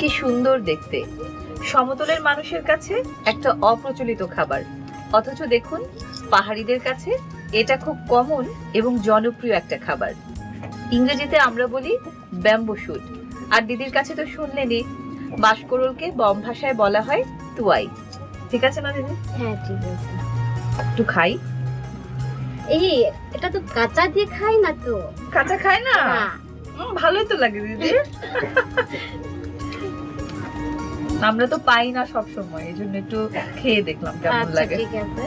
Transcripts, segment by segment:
কি সুন্দর দেখতে। সমতলের মানুষের কাছে একটা অপ্রচলিত খাবার। অথচ দেখুন পাহাড়িদের কাছে এটা খুব কমন এবং জনপ্রিয় একটা খাবার। ইংরেজিতে আমরা বলি ব্যাম্বো শুট আর দিদির কাছে তো শুনলেনই বাঁশকরলকে বম ভাষায় বলা হয় তুয়াই ঠিক আছে না দিদি? হ্যাঁ ঠিক আছে। একটু খাই। এই এটা তো কাঁচা দিয়ে খাই না তো? কাঁচা খায় না? না। ভালোই তো লাগে দিদি। আমরা তো পাই না সব সময় এই জন্য একটু খেয়ে দেখলাম কেমন আচ্ছা লাগে। ঠিক আছে।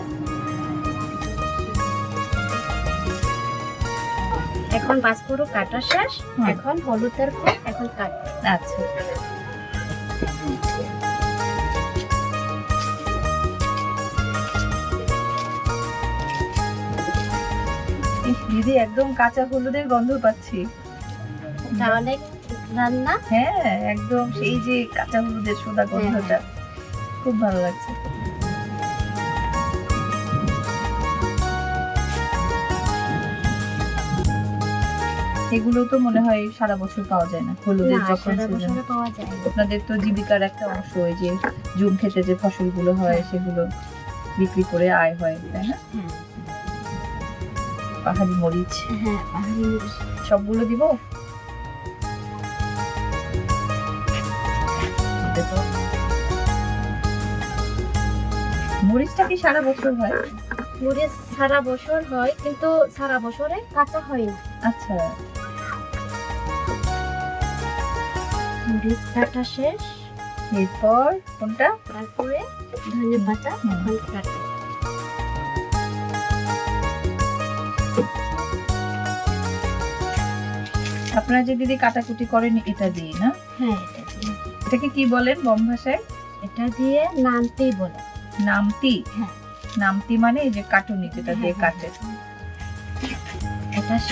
এখন পাঁচপুরো কাটা শেষ এখন হলুদের ফুল এখন কাট। আচ্ছা। দিদি একদম কাঁচা হলুদের গন্ধ পাচ্ছি। তাহলে রান্না? হ্যাঁ একদম সেই যে কাঁচা হলুদের সোদা গন্ধটা খুব ভালো লাগছে। এগুলো তো মনে হয় সারা বছর পাওয়া যায় না হলুদের যখন। আপনাদের তো জীবিকার একটা অংশ ওই যে জুম খেতে যে ফসলগুলো হয়। সেগুলো বিক্রি করে আয় হয় তাই না? হ্যাঁ। পাহাড়ি মরিচ। হ্যাঁ পাহাড়ি মরিচ। সবগুলো দিব? তো- মরিচটা কি সারা বছর হয়? মরিচ সারা বছর হয় কিন্তু সারা বছরে কাঁচা হয় না। আচ্ছা। মরিচ কাটা শেষ। এরপর কোনটা? তারপরে ধনে পাতা। কাটা। আপনারা যে দিদি কাটাকুটি করেন এটা দিয়ে না? হ্যাঁ এটা দিয়ে এটাকে কি বলেন বম ভাষায়? এটা দিয়ে নামতি বলে। নামতি? হ্যাঁ। নামতি মানে এই যে কাটুনি যেটা দিয়ে হ্যাঁ, কাটে। এটা সে